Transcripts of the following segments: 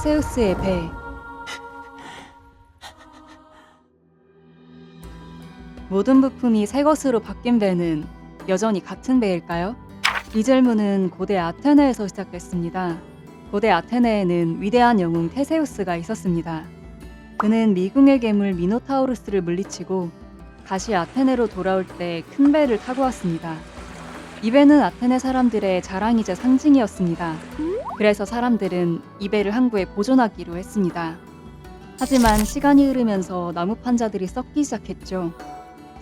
테세우스의 배. 모든 부품이 새 것으로 바뀐 배는 여전히 같은 배일까요? 이 질문은 고대 아테네에서 시작됐습니다. 고대 아테네에는 위대한 영웅 테세우스가 있었습니다. 그는 미궁의 괴물 미노타우루스를 물리치고 다시 아테네로 돌아올 때 큰 배를 타고 왔습니다. 이 배는 아테네 사람들의 자랑이자 상징이었습니다. 그래서 사람들은 이 배를 항구에 보존하기로 했습니다. 하지만 시간이 흐르면서 나무 판자들이 썩기 시작했죠.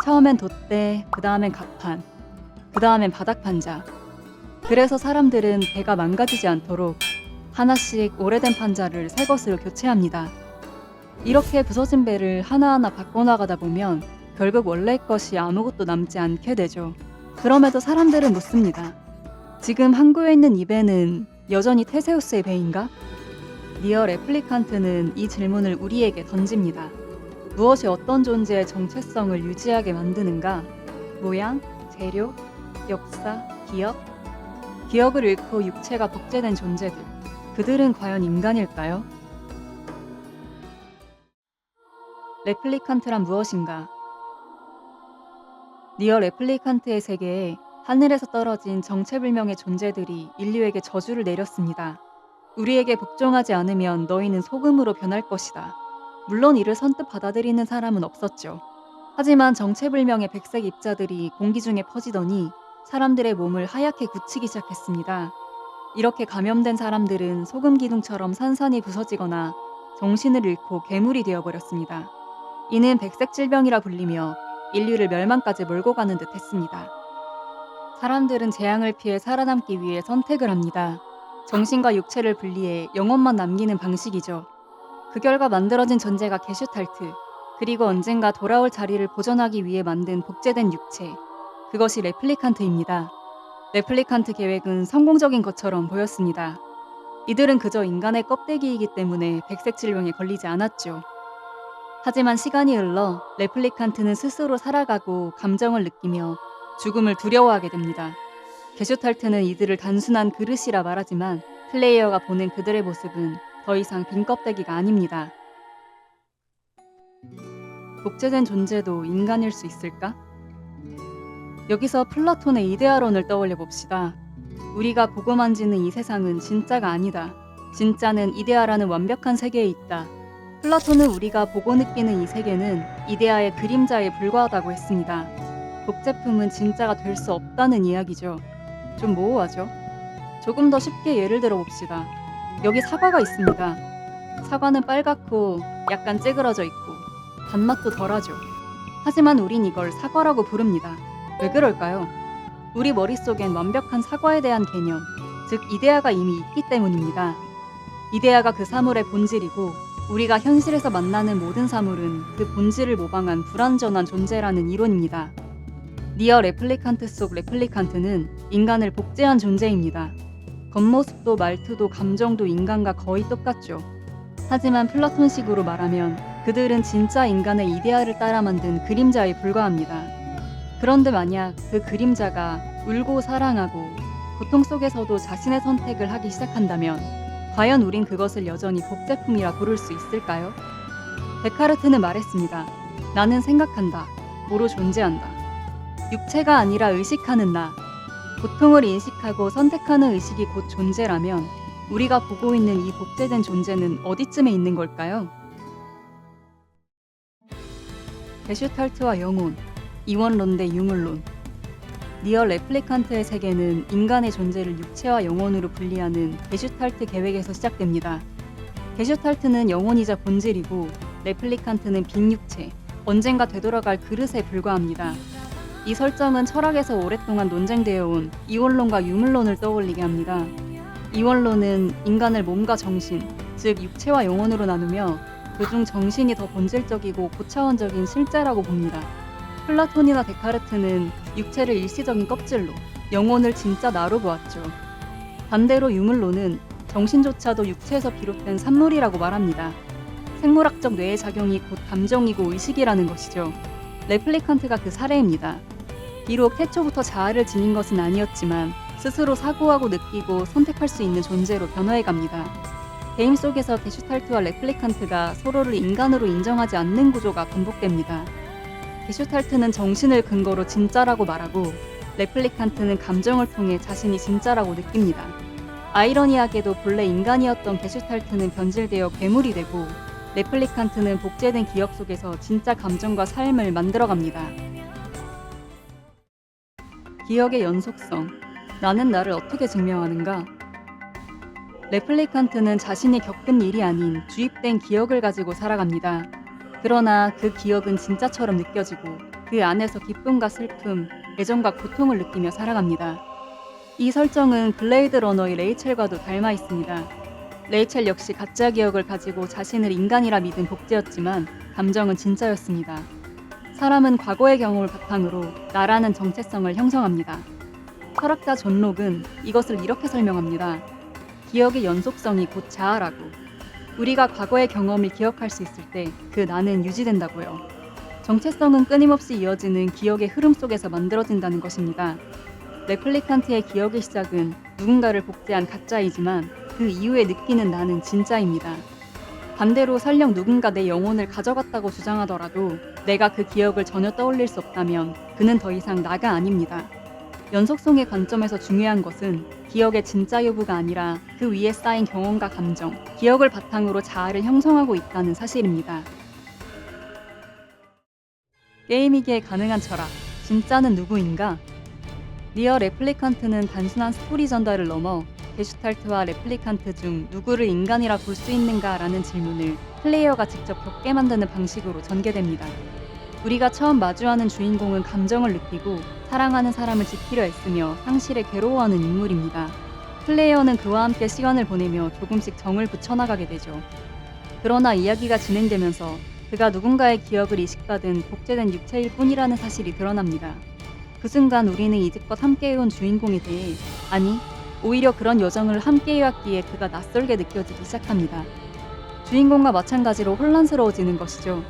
처음엔 돛대, 그 다음엔 갑판, 그 다음엔 바닥 판자. 그래서 사람들은 배가 망가지지 않도록 하나씩 오래된 판자를 새 것으로 교체합니다. 이렇게 부서진 배를 하나하나 바꿔나가다 보면 결국 원래 것이 아무것도 남지 않게 되죠. 그럼에도 사람들은 묻습니다. 지금 항구에 있는 이 배는 여전히 테세우스의 배인가? 니어 레플리칸트는 이 질문을 우리에게 던집니다. 무엇이 어떤 존재의 정체성을 유지하게 만드는가? 모양, 재료, 역사, 기억? 기억을 잃고 육체가 복제된 존재들. 그들은 과연 인간일까요? 레플리칸트란 무엇인가? 니어 레플리칸트의 세계에 하늘에서 떨어진 정체불명의 존재들이 인류에게 저주를 내렸습니다. 우리에게 복종하지 않으면 너희는 소금으로 변할 것이다. 물론 이를 선뜻 받아들이는 사람은 없었죠. 하지만 정체불명의 백색 입자들이 공기 중에 퍼지더니 사람들의 몸을 하얗게 굳히기 시작했습니다. 이렇게 감염된 사람들은 소금 기둥처럼 산산이 부서지거나 정신을 잃고 괴물이 되어버렸습니다. 이는 백색 질병이라 불리며 인류를 멸망까지 몰고 가는 듯 했습니다. 사람들은 재앙을 피해 살아남기 위해 선택을 합니다. 정신과 육체를 분리해 영혼만 남기는 방식이죠. 그 결과 만들어진 존재가 게슈탈트, 그리고 언젠가 돌아올 자리를 보존하기 위해 만든 복제된 육체. 그것이 레플리칸트입니다. 레플리칸트 계획은 성공적인 것처럼 보였습니다. 이들은 그저 인간의 껍데기이기 때문에 백색 질병에 걸리지 않았죠. 하지만 시간이 흘러 레플리칸트는 스스로 살아가고 감정을 느끼며 죽음을 두려워하게 됩니다. 게슈탈트는 이들을 단순한 그릇이라 말하지만 플레이어가 보는 그들의 모습은 더 이상 빈 껍데기가 아닙니다. 복제된 존재도 인간일 수 있을까? 여기서 플라톤의 이데아론을 떠올려 봅시다. 우리가 보고 만지는 이 세상은 진짜가 아니다. 진짜는 이데아라는 완벽한 세계에 있다. 플라톤은 우리가 보고 느끼는 이 세계는 이데아의 그림자에 불과하다고 했습니다. 복제품은 진짜가 될 수 없다는 이야기죠. 좀 모호하죠? 조금 더 쉽게 예를 들어 봅시다. 여기 사과가 있습니다. 사과는 빨갛고 약간 찌그러져 있고 단맛도 덜하죠. 하지만 우린 이걸 사과라고 부릅니다. 왜 그럴까요? 우리 머릿속엔 완벽한 사과에 대한 개념, 즉 이데아가 이미 있기 때문입니다. 이데아가 그 사물의 본질이고 우리가 현실에서 만나는 모든 사물은 그 본질을 모방한 불완전한 존재라는 이론입니다. 니어 레플리칸트 속 레플리칸트는 인간을 복제한 존재입니다. 겉모습도 말투도 감정도 인간과 거의 똑같죠. 하지만 플라톤식으로 말하면 그들은 진짜 인간의 이데아를 따라 만든 그림자에 불과합니다. 그런데 만약 그 그림자가 울고 사랑하고 고통 속에서도 자신의 선택을 하기 시작한다면 과연 우린 그것을 여전히 복제품이라 부를 수 있을까요? 데카르트는 말했습니다. 나는 생각한다. 모로 존재한다. 육체가 아니라 의식하는 나. 고통을 인식하고 선택하는 의식이 곧 존재라면 우리가 보고 있는 이 복제된 존재는 어디쯤에 있는 걸까요? 게슈탈트와 영혼, 이원론 대 유물론. 니어 레플리칸트의 세계는 인간의 존재를 육체와 영혼으로 분리하는 게슈탈트 계획에서 시작됩니다. 게슈탈트는 영혼이자 본질이고 레플리칸트는 빈 육체, 언젠가 되돌아갈 그릇에 불과합니다. 이 설정은 철학에서 오랫동안 논쟁되어 온 이원론과 유물론을 떠올리게 합니다. 이원론은 인간을 몸과 정신, 즉 육체와 영혼으로 나누며 그중 정신이 더 본질적이고 고차원적인 실제라고 봅니다. 플라톤이나 데카르트는 육체를 일시적인 껍질로, 영혼을 진짜 나로 보았죠. 반대로 유물론은 정신조차도 육체에서 비롯된 산물이라고 말합니다. 생물학적 뇌의 작용이 곧 감정이고 의식이라는 것이죠. 레플리칸트가 그 사례입니다. 비록 태초부터 자아를 지닌 것은 아니었지만 스스로 사고하고 느끼고 선택할 수 있는 존재로 변화해 갑니다. 게임 속에서 게슈탈트와 레플리칸트가 서로를 인간으로 인정하지 않는 구조가 반복됩니다. 게슈탈트는 정신을 근거로 진짜라고 말하고 레플리칸트는 감정을 통해 자신이 진짜라고 느낍니다. 아이러니하게도 본래 인간이었던 게슈탈트는 변질되어 괴물이 되고 레플리칸트는 복제된 기억 속에서 진짜 감정과 삶을 만들어갑니다. 기억의 연속성. 나는 나를 어떻게 증명하는가? 레플리칸트는 자신이 겪은 일이 아닌 주입된 기억을 가지고 살아갑니다. 그러나 그 기억은 진짜처럼 느껴지고 그 안에서 기쁨과 슬픔, 애정과 고통을 느끼며 살아갑니다. 이 설정은 블레이드 러너의 레이첼과도 닮아 있습니다. 레이첼 역시 가짜 기억을 가지고 자신을 인간이라 믿은 복제였지만 감정은 진짜였습니다. 사람은 과거의 경험을 바탕으로 나라는 정체성을 형성합니다. 철학자 존 록은 이것을 이렇게 설명합니다. 기억의 연속성이 곧 자아라고. 우리가 과거의 경험을 기억할 수 있을 때 그 나는 유지된다고요. 정체성은 끊임없이 이어지는 기억의 흐름 속에서 만들어진다는 것입니다. 레플리칸트의 기억의 시작은 누군가를 복제한 가짜이지만 그 이후에 느끼는 나는 진짜입니다. 반대로 설령 누군가 내 영혼을 가져갔다고 주장하더라도 내가 그 기억을 전혀 떠올릴 수 없다면 그는 더 이상 나가 아닙니다. 연속성의 관점에서 중요한 것은 기억의 진짜 여부가 아니라 그 위에 쌓인 경험과 감정, 기억을 바탕으로 자아를 형성하고 있다는 사실입니다. 게임이기에 가능한 철학, 진짜는 누구인가? 리어 레플리칸트는 단순한 스토리 전달을 넘어 게슈탈트와 레플리칸트 중 누구를 인간이라 볼 수 있는가라는 질문을 플레이어가 직접 겪게 만드는 방식으로 전개됩니다. 우리가 처음 마주하는 주인공은 감정을 느끼고 사랑하는 사람을 지키려 애쓰며 상실에 괴로워하는 인물입니다. 플레이어는 그와 함께 시간을 보내며 조금씩 정을 붙여나가게 되죠. 그러나 이야기가 진행되면서 그가 누군가의 기억을 이식받은 복제된 육체일 뿐이라는 사실이 드러납니다. 그 순간 우리는 이제껏 함께해온 주인공에 대해 아니 오히려 그런 여정을 함께 해왔기에 그가 낯설게 느껴지기 시작합니다. 주인공과 마찬가지로 혼란스러워지는 것이죠.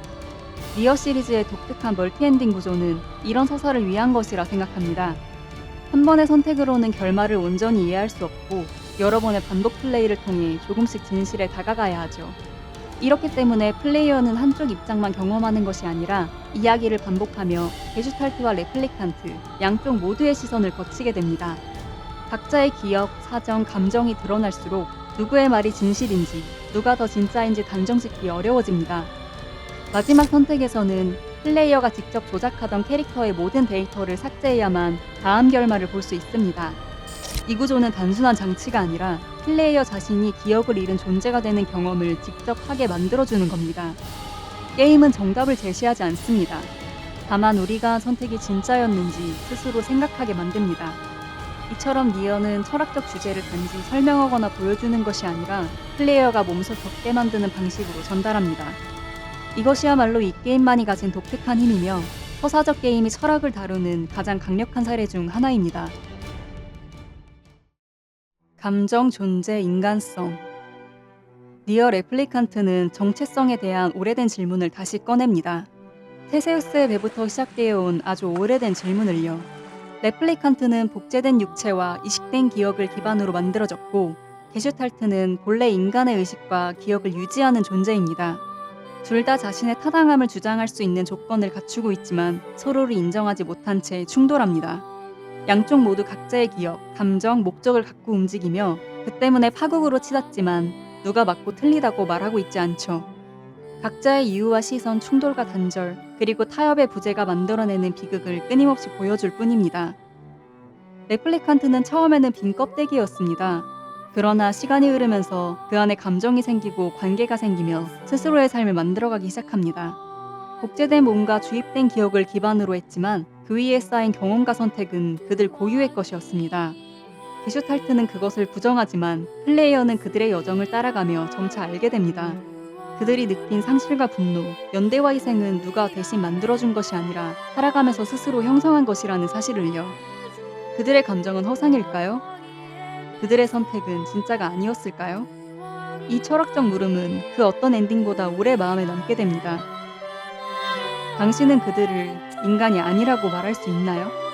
리어 시리즈의 독특한 멀티엔딩 구조는 이런 서사를 위한 것이라 생각합니다. 한 번의 선택으로는 결말을 온전히 이해할 수 없고 여러 번의 반복 플레이를 통해 조금씩 진실에 다가가야 하죠. 이렇기 때문에 플레이어는 한쪽 입장만 경험하는 것이 아니라 이야기를 반복하며 게슈탈트와 레플리칸트 양쪽 모두의 시선을 거치게 됩니다. 각자의 기억, 사정, 감정이 드러날수록 누구의 말이 진실인지, 누가 더 진짜인지 단정짓기 어려워집니다. 마지막 선택에서는 플레이어가 직접 조작하던 캐릭터의 모든 데이터를 삭제해야만 다음 결말을 볼 수 있습니다. 이 구조는 단순한 장치가 아니라 플레이어 자신이 기억을 잃은 존재가 되는 경험을 직접 하게 만들어주는 겁니다. 게임은 정답을 제시하지 않습니다. 다만 우리가 한 선택이 진짜였는지 스스로 생각하게 만듭니다. 이처럼 니어는 철학적 주제를 단지 설명하거나 보여주는 것이 아니라 플레이어가 몸소 겪게 만드는 방식으로 전달합니다. 이것이야말로 이 게임만이 가진 독특한 힘이며 서사적 게임이 철학을 다루는 가장 강력한 사례 중 하나입니다. 감정, 존재, 인간성. 니어 레플리칸트는 정체성에 대한 오래된 질문을 다시 꺼냅니다. 테세우스의 배부터 시작되어 온 아주 오래된 질문을요. 레플리칸트는 복제된 육체와 이식된 기억을 기반으로 만들어졌고, 게슈탈트는 본래 인간의 의식과 기억을 유지하는 존재입니다. 둘 다 자신의 타당함을 주장할 수 있는 조건을 갖추고 있지만 서로를 인정하지 못한 채 충돌합니다. 양쪽 모두 각자의 기억, 감정, 목적을 갖고 움직이며 그 때문에 파국으로 치닫지만 누가 맞고 틀리다고 말하고 있지 않죠. 각자의 이유와 시선, 충돌과 단절, 그리고 타협의 부재가 만들어내는 비극을 끊임없이 보여줄 뿐입니다. 레플리칸트는 처음에는 빈 껍데기였습니다. 그러나 시간이 흐르면서 그 안에 감정이 생기고 관계가 생기며 스스로의 삶을 만들어가기 시작합니다. 복제된 몸과 주입된 기억을 기반으로 했지만 그 위에 쌓인 경험과 선택은 그들 고유의 것이었습니다. 게슈탈트는 그것을 부정하지만 플레이어는 그들의 여정을 따라가며 점차 알게 됩니다. 그들이 느낀 상실과 분노, 연대와 희생은 누가 대신 만들어준 것이 아니라 살아가면서 스스로 형성한 것이라는 사실을요. 그들의 감정은 허상일까요? 그들의 선택은 진짜가 아니었을까요? 이 철학적 물음은 그 어떤 엔딩보다 오래 마음에 남게 됩니다. 당신은 그들을 인간이 아니라고 말할 수 있나요?